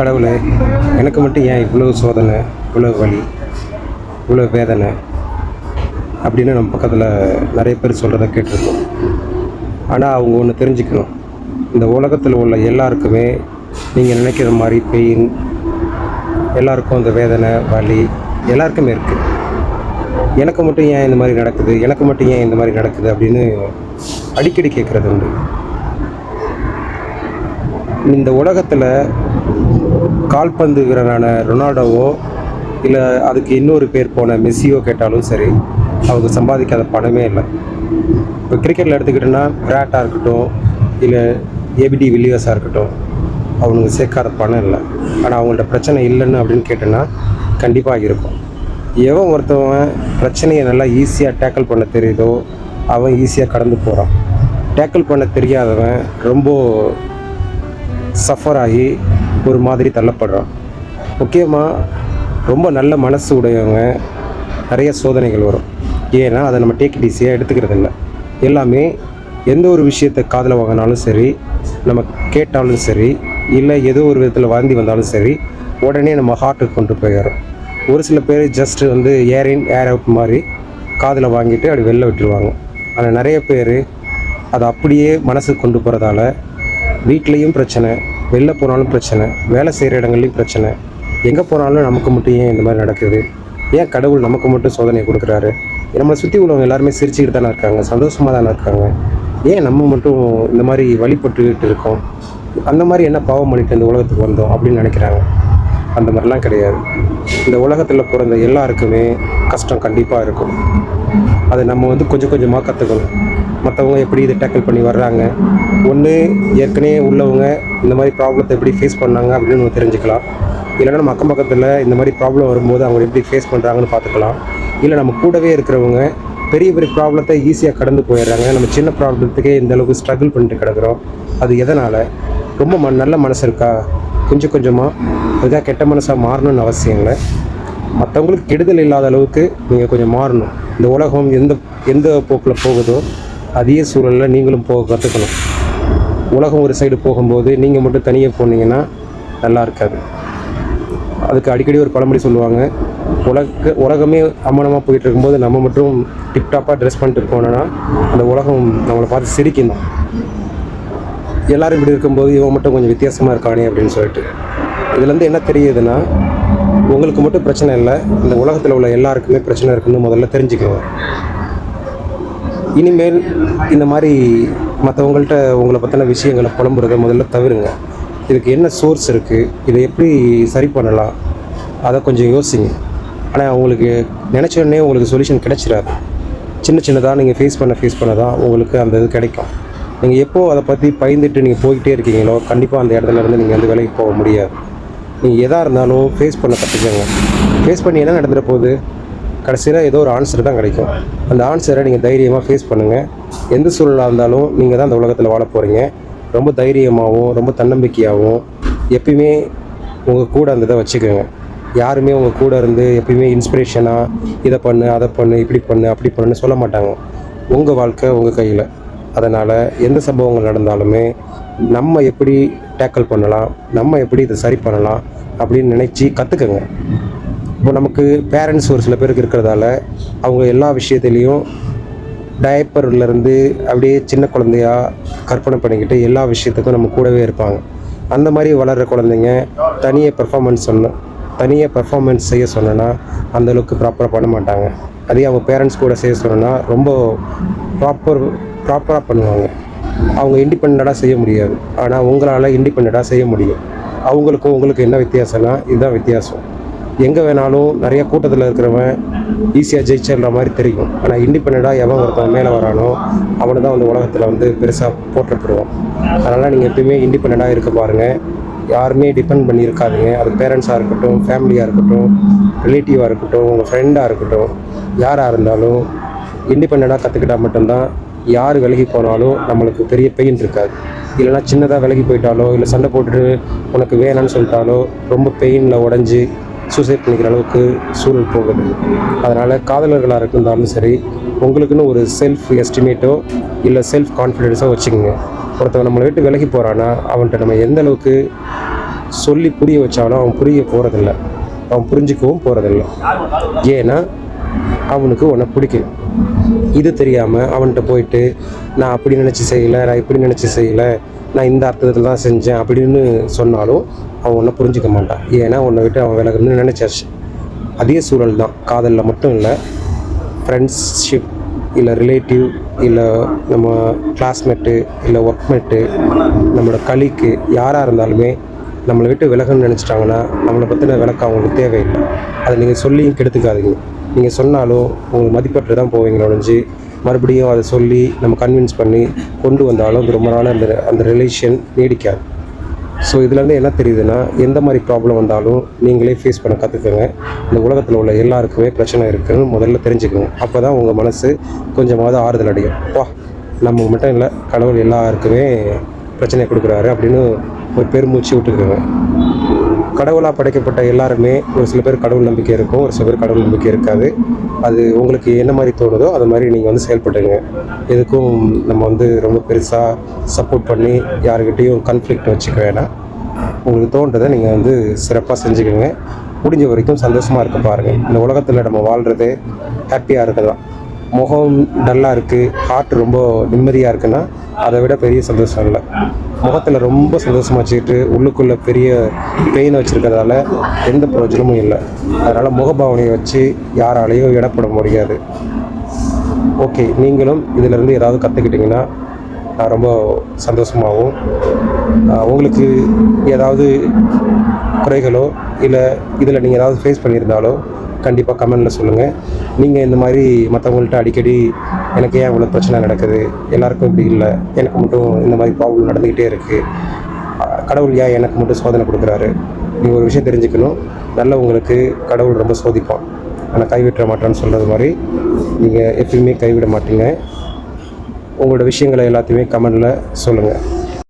கடவுளே எனக்கு மட்டும் ஏன் இவ்வளோ சோதனை இவ்வளோ வலி இவ்வளோ வேதனை அப்படின்னு நம்ம பக்கத்தில் நிறைய பேர் சொல்கிறத கேட்டிருக்கோம். ஆனால் அவங்க ஒன்று தெரிஞ்சுக்கணும். இந்த உலகத்தில் உள்ள எல்லாருக்குமே நீங்கள் நினைக்கிற மாதிரி பெயின் எல்லாருக்கும் அந்த வேதனை வலி எல்லாருக்குமே இருக்குது எனக்கு மட்டும் ஏன் இந்த மாதிரி நடக்குது எனக்கு மட்டும் ஏன் இந்த மாதிரி நடக்குது அப்படின்னு அடிக்கடி கேட்குறது உண்டு. இந்த உலகத்தில் கால்பந்து வீரரான ரொனால்டோவோ இல்லை அதுக்கு இன்னொரு பேர் போன மெஸ்ஸியோ கேட்டாலும் சரி அவங்க சம்பாதிக்காத பணமே இல்லை. இப்போ கிரிக்கெட்டில் எடுத்துக்கிட்டோன்னா விராட்டாக இருக்கட்டும் இல்லை ஏபிடி வில்லியர்ஸாக இருக்கட்டும் அவனுங்க சேர்க்காத பணம் இல்லை. ஆனால் அவங்கள்ட்ட பிரச்சனை இல்லைன்னு அப்படின்னு கேட்டோன்னா கண்டிப்பாக இருக்கும். எவன் ஒருத்தவன் பிரச்சனையை நல்லா ஈஸியாக டேக்கிள் பண்ண தெரியுதோ அவன் ஈஸியாக கடந்து போகிறான் டேக்கிள் பண்ண தெரியாதவன் ரொம்ப சஃபர் ஆகி ஒரு மாதிரி தள்ளப்படுறான். முக்கியமாக ரொம்ப நல்ல மனசு உடையவங்க நிறைய சோதனைகள் வரும். ஏன்னா அதை நம்ம டேக் ஈஸியாக எடுத்துக்கிறது இல்லை. எல்லாமே எந்த ஒரு விஷயத்தை காதில் வாங்கினாலும் சரி நம்ம கேட்டாலும் சரி இல்லை ஏதோ ஒரு விதத்தில் வாந்தி வந்தாலும் சரி உடனே நம்ம ஹார்ட்டுக்கு கொண்டு போயிடும் ஒரு சில பேர் ஜஸ்ட் வந்து ஏர் இன் ஏர் அவுட் மாதிரி காதில் வாங்கிட்டு அப்படி வெளில விட்டுருவாங்க. ஆனால் நிறைய பேர் அதை அப்படியே மனசுக்கு கொண்டு போகிறதால வீட்லேயும் பிரச்சனை வெளில போனாலும் பிரச்சனை வேலை செய்கிற இடங்கள்லையும் பிரச்சனை. எங்கே போனாலும் நமக்கு மட்டும் ஏன் இந்த மாதிரி நடக்குது? ஏன் கடவுள் நமக்கு மட்டும் சோதனை கொடுக்குறாரு? நம்மளை சுற்றி உள்ளவங்க எல்லாருமே சிரிச்சுக்கிட்டு தானே இருக்காங்க சந்தோஷமாக தானே இருக்காங்க. ஏன் நம்ம மட்டும் இந்த மாதிரி வழிபட்டுக்கிட்டு இருக்கோம்? அந்த மாதிரி என்ன பாவம் பண்ணிட்டு இந்த உலகத்துக்கு வந்தோம் அப்படின்னு நினைக்கிறாங்க. அந்த மாதிரிலாம் கிடையாது. இந்த உலகத்தில் பிறந்த எல்லாருக்குமே கஷ்டம் கண்டிப்பாக இருக்கும். அதை நம்ம வந்து கொஞ்சம் கொஞ்சமாக கற்றுக்கணும் மற்றவங்க எப்படி இதை டேக்கிள் பண்ணி வர்றாங்க? ஒன்று ஏற்கனவே உள்ளவங்க இந்த மாதிரி ப்ராப்ளத்தை எப்படி ஃபேஸ் பண்ணாங்க அப்படின்னு நம்ம தெரிஞ்சுக்கலாம். இல்லைன்னா நம்ம அக்கம் பக்கத்தில் இந்த மாதிரி ப்ராப்ளம் வரும்போது அவங்க எப்படி ஃபேஸ் பண்ணுறாங்கன்னு பார்த்துக்கலாம். இல்லை நம்ம கூடவே இருக்கிறவங்க பெரிய பெரிய ப்ராப்ளத்தை ஈஸியாக கடந்து போயிடுறாங்க. நம்ம சின்ன ப்ராப்ளத்துக்கே இந்த அளவுக்கு ஸ்ட்ரகிள் பண்ணிட்டு கிடக்குறோம். அது எதனால்? ரொம்ப ம நல்ல மனசு இருக்கா? கொஞ்சம் கொஞ்சமாக அதுக்காக கெட்ட மனசாக மாறணும்னு அவசியம் இல்லை. மற்றவங்களுக்கு கெடுதல் இல்லாத அளவுக்கு நீங்கள் கொஞ்சம் மாறணும். இந்த உலகம் எந்த எந்த போக்கில் போகுதோ அதே சூழலில் நீங்களும் போக கற்றுக்கணும் உலகம் ஒரு சைடு போகும்போது நீங்கள் மட்டும் தனியாக போனீங்கன்னா நல்லா இருக்காது. அதுக்கு அடிக்கடி ஒரு பழமொழி சொல்லுவாங்க உலக உலகமே அம்மனமாக போயிட்டு இருக்கும்போது நம்ம மட்டும் டிப்டாப்பாக ட்ரெஸ் பண்ணிட்டு இருக்கோம்னா அந்த உலகம் நம்மளை பார்த்து சிரிக்கணும். எல்லோரும் இப்படி இருக்கும்போது இவன் மட்டும் கொஞ்சம் வித்தியாசமாக இருக்கானே அப்படின்னு சொல்லிட்டு. இதுலேருந்து என்ன தெரியுதுன்னா உங்களுக்கு மட்டும் பிரச்சனை இல்லை இந்த உலகத்தில் உள்ள எல்லாருக்குமே பிரச்சனை இருக்குன்னு முதல்ல தெரிஞ்சுக்குவேன் இனிமேல் இந்த மாதிரி மற்றவங்கள்ட்ட உங்களை பற்றின விஷயங்களை புலம்புறத முதல்ல தவிருங்க. இதுக்கு என்ன சோர்ஸ் இருக்குது இதை எப்படி சரி பண்ணலாம்? அதை கொஞ்சம் யோசிங்க. ஆனால் உங்களுக்கு நினச்ச உடனே உங்களுக்கு சொல்யூஷன் கிடைச்சிடாது சின்ன சின்னதாக நீங்கள் ஃபேஸ் பண்ண ஃபேஸ் பண்ண தான் உங்களுக்கு அந்த இது கிடைக்கும். நீங்கள் எப்போ அதை பற்றி பயந்துட்டு நீங்கள் போய்கிட்டே இருக்கீங்களோ கண்டிப்பாக அந்த இடத்துல இருந்து நீங்கள் வந்து விலைக்கு போக முடியாது. நீங்கள் எதாக இருந்தாலும் ஃபேஸ் பண்ண கற்றுக்கோங்க ஃபேஸ் பண்ணி என்ன நடந்துட போகுது? கடைசியில் ஏதோ ஒரு ஆன்சர் தான் கிடைக்கும். அந்த ஆன்சரை நீங்கள் தைரியமாக ஃபேஸ் பண்ணுங்கள் எந்த சூழலாக இருந்தாலும் நீங்கள் தான் அந்த உலகத்தில் வாழ போகிறீங்க ரொம்ப தைரியமாகவும் ரொம்ப தன்னம்பிக்கையாகவும் எப்பயுமே உங்கள் கூட அந்த இதை வச்சுக்கோங்க. யாருமே உங்கள் கூட இருந்து எப்பயுமே இன்ஸ்பிரேஷனாக இதை பண்ணு அதை பண்ணு இப்படி பண்ணு அப்படி பண்ணுன்னு சொல்ல மாட்டாங்க. உங்கள் வாழ்க்கை உங்கள் கையில். அதனால் எந்த சம்பவங்கள் நடந்தாலுமே நம்ம எப்படி டேக்கிள் பண்ணலாம் நம்ம எப்படி இதை சரி பண்ணலாம் அப்படின்னு நினச்சி கற்றுக்கங்க இப்போ நமக்கு பேரண்ட்ஸ் ஒரு சில பேருக்கு இருக்கிறதால அவங்க எல்லா விஷயத்துலேயும் டயப்பர்லேருந்து அப்படியே சின்ன குழந்தையா கற்பனை பண்ணிக்கிட்டு எல்லா விஷயத்துக்கும் நம்ம கூடவே இருப்பாங்க. அந்த மாதிரி வளர்கிற குழந்தைங்க தனியாக பெர்ஃபார்மன்ஸ் சொன்ன தனியாக பெர்ஃபார்மன்ஸ் செய்ய சொன்னோன்னா அந்தளவுக்கு ப்ராப்பராக பண்ண மாட்டாங்க. அதே அவங்க பேரண்ட்ஸ் கூட செய்ய சொன்னோன்னா ரொம்ப ப்ராப்பர் ப்ராப்பராக பண்ணுவாங்க. அவங்க இண்டிபெண்ட்டாக செய்ய முடியாது. ஆனால் உங்களால் இண்டிபெண்ட்டாக செய்ய முடியும். அவங்களுக்கும் உங்களுக்கு என்ன வித்தியாசம்னா இதுதான் வித்தியாசம். எங்கே வேணாலும் நிறைய கூட்டத்தில் இருக்கிறவன் ஈஸியாக ஜெயிச்சிடுற மாதிரி தெரியும். ஆனால் இண்டிபெண்ட்டாக எவன் ஒருத்தன் மேலே வரானோ அவனை தான் வந்து உலகத்தில் வந்து பெருசாக போற்றப்படுவான். அதனால் நீங்கள் எப்பயுமே இண்டிபெண்ட்டாக இருக்க பாருங்கள் யாருமே டிபெண்ட் பண்ணியிருக்காதுங்க. அது பேரண்ட்ஸாக இருக்கட்டும் ஃபேமிலியாக இருக்கட்டும் ரிலேட்டிவாக இருக்கட்டும் உங்கள் ஃப்ரெண்டாக இருக்கட்டும் யாராக இருந்தாலும் இண்டிபெண்ட்டாக கற்றுக்கிட்டா மட்டும்தான் யார் விலகி போனாலும் நம்மளுக்கு பெரிய பெயின் இருக்காது. இல்லைனா சின்னதாக விலகி போயிட்டாலோ இல்லை சண்டை போட்டுட்டு உனக்கு வேணான்னு சொல்லிட்டாலோ ரொம்ப பெயினில் உடஞ்சி சூசைட் பண்ணிக்கிற அளவுக்கு சூழல் போகுது அதனால் காதலர்களாக இருந்தாலும் சரி உங்களுக்குன்னு ஒரு செல்ஃப் எஸ்டிமேட்டோ இல்லை செல்ஃப் கான்ஃபிடென்ஸோ வச்சுக்கோங்க. ஒருத்தவன் நம்மளை விட்டு விலகி போகிறான்னா அவன்கிட்ட நம்ம எந்த அளவுக்கு சொல்லி புரிய வச்சாலும் அவன் புரிய போகிறதில்ல அவன் புரிஞ்சுக்கவும் போகிறதில்ல ஏன்னா அவனுக்கு உன்னை பிடிக்கும் இது தெரியாமல் அவன்கிட்ட போயிட்டு நான் அப்படி நினச்சி செய்யலை நான் இப்படி நினச்சி செய்யலை நான் இந்த அர்த்தத்தில் தான் செஞ்சேன் அப்படின்னு சொன்னாலும் அவன் உன்னை புரிஞ்சிக்க மாட்டான். ஏன்னா உன்னை விட்டு அவன் விலகணும்னு நினச்சாச்சு. அதே சூழல் தான். காதலில் மட்டும் இல்லை ஃப்ரெண்ட்ஷிப் இல்லை ரிலேட்டிவ் இல்லை நம்ம கிளாஸ்மேட்டு இல்லை ஒர்க்மேட்டு நம்மளோட கலிக்கு யாராக இருந்தாலுமே நம்மளை விட்டு விலகணும்னு நினச்சிட்டாங்கன்னா நம்மளை பற்றின விளக்கம் அவங்களுக்கு தேவையில்லை. அதை நீங்கள் சொல்லியும் கெடுத்துக்காதீங்க. நீங்கள் சொன்னாலும் உங்களுக்கு மதிப்பற்று தான் போவீங்களே ஒழிஞ்சு மறுபடியும் அதை சொல்லி நம்ம கன்வின்ஸ் பண்ணி கொண்டு வந்தாலும் அது ரொம்ப நாள் அந்த அந்த ரிலேஷன் நீடிக்காது. ஸோ இதுலேருந்து என்ன தெரியுதுன்னா எந்த மாதிரி ப்ராப்ளம் வந்தாலும் நீங்களே ஃபேஸ் பண்ண கற்றுக்குங்க இந்த உலகத்தில் உள்ள எல்லாருக்குமே பிரச்சனை இருக்குதுன்னு முதல்ல தெரிஞ்சுக்கோங்க. அப்போ தான் உங்கள் மனசு கொஞ்சமாவது ஆறுதல் அடையும். வா நம்ம மட்டும் இல்லை கடவுள் எல்லாருக்குமே பிரச்சனை கொடுக்குறாரு அப்படின்னு ஒரு பெருமூச்சு விட்டுக்கோங்க. கடவுளாக படைக்கப்பட்ட எல்லாருமே ஒரு சில பேர் கடவுள் நம்பிக்கை இருக்கும் ஒரு சில பேர் கடவுள் நம்பிக்கை இருக்காது. அது உங்களுக்கு என்ன மாதிரி தோணுதோ அது மாதிரி நீங்கள் வந்து செயல்படுங்க எதுக்கும் நம்ம வந்து ரொம்ப பெருசாக சப்போர்ட் பண்ணி யாருக்கிட்டேயும் கன்ஃப்ளிக்ட் வச்சுக்க வேணாம். உங்களுக்கு தோன்றதை நீங்கள் வந்து சிறப்பாக செஞ்சுக்கோங்க. முடிஞ்ச வரைக்கும் சந்தோஷமாக இருக்க பாருங்கள் இந்த உலகத்தில் நம்ம வாழ்கிறது ஹாப்பியாக இருக்கலாம் முகம் டல்லாக இருக்குது ஹார்ட் ரொம்ப நிம்மதியாக இருக்குன்னா அதை விட பெரிய சந்தோஷம் இல்லை. முகத்தில் ரொம்ப சந்தோஷமாக வச்சுக்கிட்டு உள்ளுக்குள்ளே பெரிய பெயின் வச்சுருக்கிறதால எந்த பிரயோஜனமும் இல்லை. அதனால் முகபாவனையை வச்சு யாராலையும் இடப்பட முடியாது. ஓகே நீங்களும் இதிலேருந்து ஏதாவது கற்றுக்கிட்டிங்கன்னா நான் ரொம்ப சந்தோஷமாகவும் உங்களுக்கு ஏதாவது குறைகளோ இல்லை இதில் நீங்கள் ஏதாவது ஃபேஸ் பண்ணியிருந்தாலோ கண்டிப்பாக கமெண்டில் சொல்லுங்கள் நீங்கள் இந்த மாதிரி மற்றவங்கள்ட்ட அடிக்கடி எனக்கு ஏன் இவ்வளோ பிரச்சனை நடக்குது? எல்லாருக்கும் இப்படி இல்லை. எனக்கு மட்டும் இந்த மாதிரி ப்ராப்ளம் நடந்துக்கிட்டே இருக்குது கடவுள் ஏன் எனக்கு மட்டும் சோதனை கொடுக்குறாரு? நீங்கள் ஒரு விஷயம் தெரிஞ்சுக்கணும். நல்லவங்களுக்கு கடவுள் ரொம்ப சோதிப்பான். ஆனால் கைவிட்டுற மாட்டேன்னு சொல்கிறது மாதிரி நீங்கள் எப்பயுமே கைவிட மாட்டீங்க. உங்களோட விஷயங்களை எல்லாத்தையுமே கமெண்டில் சொல்லுங்கள்